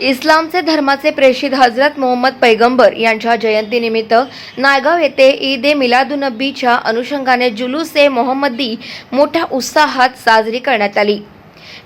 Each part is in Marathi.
इस्लामचे धर्माचे प्रेषित हजरत मोहम्मद पैगंबर यांच्या जयंतीनिमित्त नायगाव येथे ईद ए मिलादुनबीच्या अनुषंगाने जुलूस ए मोहम्मदी मोठ्या उत्साहात साजरी करण्यात आली.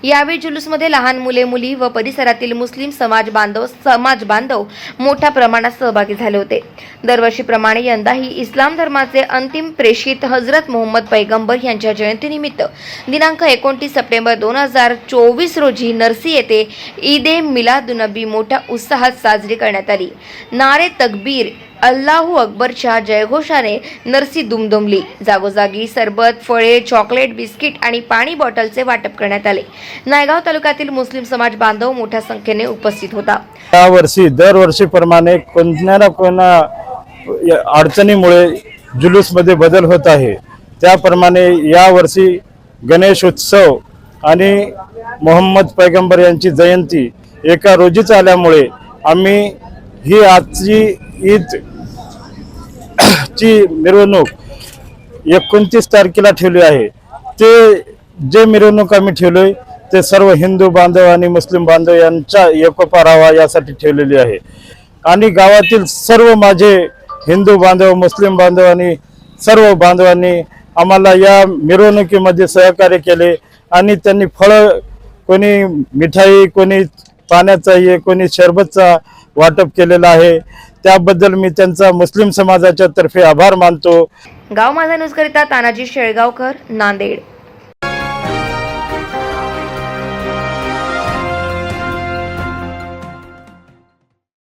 यावेळी जुलूसमध्ये लहान मुले मुली व परिसरातील मुस्लिम समाज बांधव समाज बांधव मोठ्या प्रमाणात सहभागी झाले होते. दरवर्षीप्रमाणे यंदाही इस्लाम धर्माचे अंतिम प्रेषित हजरत मोहम्मद पैगंबर यांच्या जयंतीनिमित्त दिनांक एकोणतीस सप्टेंबर दोन हजार चोवीस रोजी नरसी येथे ईद ए मिलादुनबी मोठ्या उत्साहात साजरी करण्यात आली. नारे तकबीर अल्लाहू अकबरच्या जयघोषाने नरसी दुमदुमली. जागोजागी सरबत फळे चॉकलेट बिस्किट आणि पाणी बॉटलचे वाटप करण्यात आले. नायगाव तालुक्यातील मुस्लिम समाज बांधव मोठ्या संख्येने उपस्थित होता. यावर्षी दरवर्षीप्रमाणे कोणत्या ना कोणा अडचणीमुळे जुलूसमध्ये बदल होत आहे. त्याप्रमाणे यावर्षी गणेश उत्सव आणि मोहम्मद पैगंबर यांची जयंती एका रोजीच आल्यामुळे आम्ही ही आजची ईद ची मिरवणूक एकोणतीस तारखेला ठेवली आहे. ते जे मिरवणूक आम्ही ठेवलोय ते सर्व हिंदू बांधव आणि मुस्लिम बांधव यांचा एकोपा राहावा यासाठी ठेवलेली आहे. आणि गावातील सर्व माझे हिंदू बांधव मुस्लिम बांधव आणि सर्व बांधवांनी आम्हाला या मिरवणुकीमध्ये सहकार्य केले आणि त्यांनी फळं कोणी मिठाई कोणी पाण्याचा हे कोणी शरबतचा वाटप केलेलं आहे. त्याबद्दल मी त्यांचा मुस्लिम समाजाच्या तर्फे आभार मानतो. गाव माझा न्यूज करिता तानाजी शेळगावकर नांदेड.